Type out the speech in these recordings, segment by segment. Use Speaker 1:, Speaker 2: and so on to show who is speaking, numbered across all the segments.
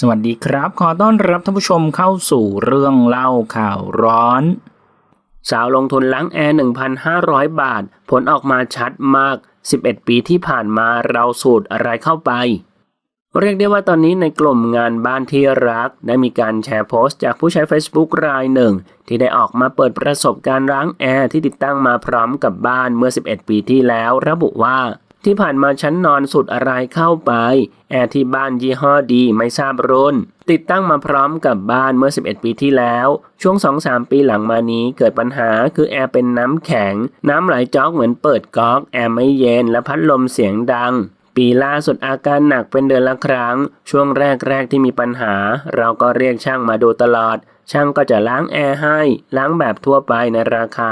Speaker 1: สวัสดีครับ ขอต้อนรับท่านผู้ชมเข้าสู่เรื่องเล่าข่าวร้อน สาวลงทุนล้างแอร์ 1,500 บาท ผลออกมาชัดมาก 11 ปีที่ผ่านมาเราสูตรอะไรเข้าไป เรียกได้ว่าตอนนี้ในกลุ่มงานบ้านที่รัก ได้มีการแชร์โพสต์จากผู้ใช้ Facebook รายหนึ่ง ที่ได้ออกมาเปิดประสบการณ์ล้างแอร์ที่ติดตั้งมาพร้อมกับบ้านเมื่อ 11 ปีที่แล้วระบุว่า ที่ผ่านมาฉันนอนสุดอะไรเข้าไป แอร์ที่บ้านยี่ห้อดีไม่ทราบรุ่น ติดตั้งมาพร้อมกับบ้านเมื่อ 11 ปีที่แล้ว ช่วง 2-3 ปีหลังมานี้เกิดปัญหาคือแอร์เป็นน้ำแข็ง น้ำไหลจอกเหมือนเปิดก๊อก แอร์ไม่เย็นและพัดลมเสียงดังปีล่าสุดอาการหนักเป็นเดือนละครั้ง ช่วงแรกๆที่มีปัญหา เราก็เรียกช่างมาดูตลอด ช่างก็จะล้างแอร์ให้ ล้างแบบทั่วไปในราคา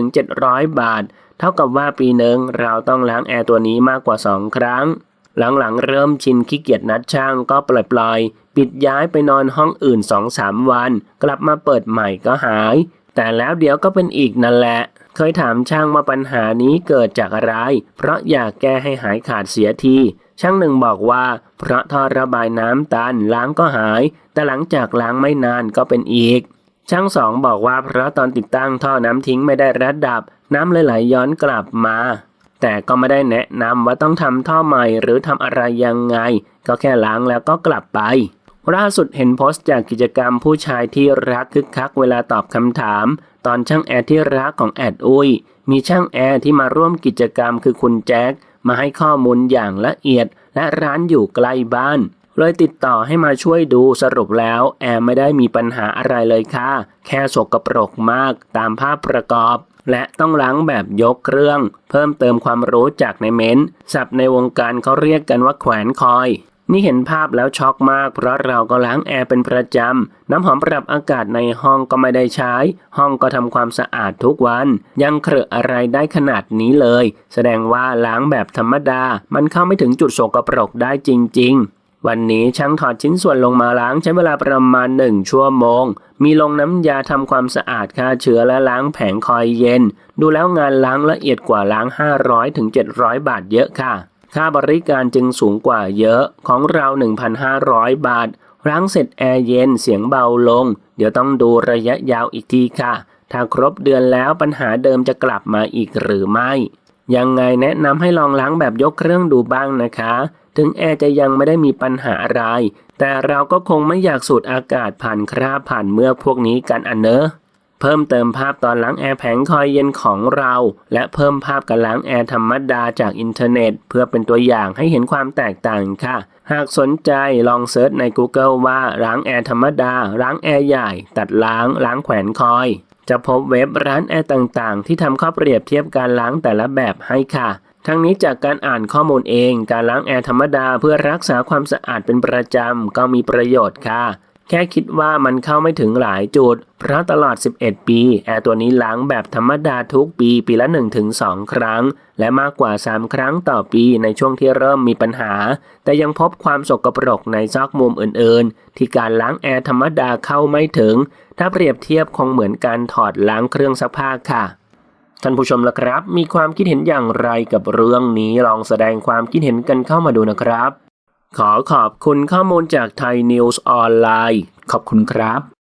Speaker 1: 500-700 บาท เท่ากับว่าปีหนึ่งเราต้องล้างแอร์ตัวนี้มากกว่า 2 ครั้ง หลังๆ เริ่มชินขี้เกียจนัดช่างก็ปล่อยๆปิดย้ายไปนอนห้องอื่น 2-3 วัน กลับมาเปิดใหม่ก็หาย แต่แล้วเดี๋ยวก็เป็นอีกนั่นแหละ เคยถามช่างว่าปัญหานี้เกิดจากอะไร เพราะอยากแก้ให้หายขาดเสียทีช่างหนึ่งบอกว่า เพราะท่อระบายน้ำตันล้างก็หาย แต่หลังจากล้างไม่นานก็เป็นอีก ช่างสองบอกว่าเพราะตอนติดตั้งท่อน้ำทิ้งไม่ได้ระดับ น้ำเลยไหลย้อนกลับมา แต่ก็ไม่ได้แนะนำว่าต้องทำท่อใหม่หรือทำอะไรยังไง ก็แค่ล้างแล้วก็กลับไปล่าสุดเห็นโพสต์จากกิจกรรมผู้ชายที่รักคึกคักเวลาตอบคำถาม ตอนช่างแอร์ที่รักของแอดอุ้ย มีช่างแอร์ที่มาร่วมกิจกรรมคือคุณแจ็คมาให้ข้อมูลอย่างละเอียด และร้านอยู่ใกล้บ้าน เลยติดต่อให้มาช่วยดูสรุปแล้วแอร์ไม่ได้มีปัญหาอะไรเลยค่ะ แค่สกปรกมากตามภาพประกอบ และต้องล้างแบบยกเครื่อง เพิ่มเติมความรู้จากในเม้นท์ศัพท์ในวงการเขาเรียกกันว่าแขวนคอย นี่เห็นภาพแล้วช็อกมาก เพราะเราก็ล้างแอร์เป็นประจำ น้ำหอมปรับอากาศในห้องก็ไม่ได้ใช้ ห้องก็ทำความสะอาดทุกวัน ยังเครอะอะไรได้ขนาดนี้เลย แสดงว่าล้างแบบธรรมดา มันเข้าไม่ถึงจุดโสกปรกได้จริง ๆ วันนี้ช่างถอดชิ้นส่วนลงมาล้างใช้เวลาประมาณ 1 ชั่วโมง มีลงน้ำยาทำความสะอาดฆ่าเชื้อและล้างแผงคอยเย็น ดูแล้วงานล้างละเอียดกว่าล้าง500-700ถึง700 บาทเยอะค่ะ ค่าบริการจึงสูงกว่าเยอะของเรา 1,500 บาท ล้างเสร็จแอร์เย็นเสียงเบาลง เดี๋ยวต้องดูระยะยาวอีกทีค่ะ ถ้าครบเดือนแล้วปัญหาเดิมจะกลับมาอีกหรือไม่ ยังไงแนะนำให้ลองล้างแบบยกเครื่องดูบ้างนะคะ ถึงแอร์จะยังไม่ได้มีปัญหาอะไร แต่เราก็คงไม่อยากสูดอากาศผ่านคราบผ่านเมือกพวกนี้กันอันเนอะเพิ่มเติมภาพตอนล้างแอร์แผงคอยเย็นของเรา และเพิ่มภาพการล้างแอร์ธรรมดาจากอินเทอร์เน็ต เพื่อเป็นตัวอย่างให้เห็นความแตกต่างค่ะ หากสนใจลองเซิร์ชใน Google ว่าล้างแอร์ธรรมดาล้างแอร์ใหญ่ ตัดล้างล้างแขวนคอย จะพบเว็บร้านแอร์ต่างๆ ที่ทำข้อเปรียบเทียบการล้างแต่ละแบบให้ค่ะ ทั้งนี้จากการอ่านข้อมูลเอง การล้างแอร์ธรรมดาเพื่อรักษาความสะอาดเป็นประจำก็มีประโยชน์ค่ะ แค่คิดว่ามันเข้าไม่ถึงหลายจุด เพราะตลอด 11 ปี แอร์ตัวนี้ล้างแบบธรรมดาทุกปีปีละ 1-2 ครั้ง และมากกว่า 3 ครั้งต่อปีในช่วงที่เริ่มมีปัญหา แต่ยังพบความสกปรกในซอกมุมอื่นๆ ที่การล้างแอร์ธรรมดาเข้าไม่ถึง ถ้าเปรียบเทียบคงเหมือนการถอดล้างเครื่องซักผ้าค่ะท่านผู้ชมละครับ มีความคิดเห็นอย่างไรกับเรื่องนี้ลองแสดงความคิดเห็นกันเข้ามาดูนะครับ ขอขอบคุณข้อมูลจากไทยนิวส์ออนไลน์ ขอบคุณครับ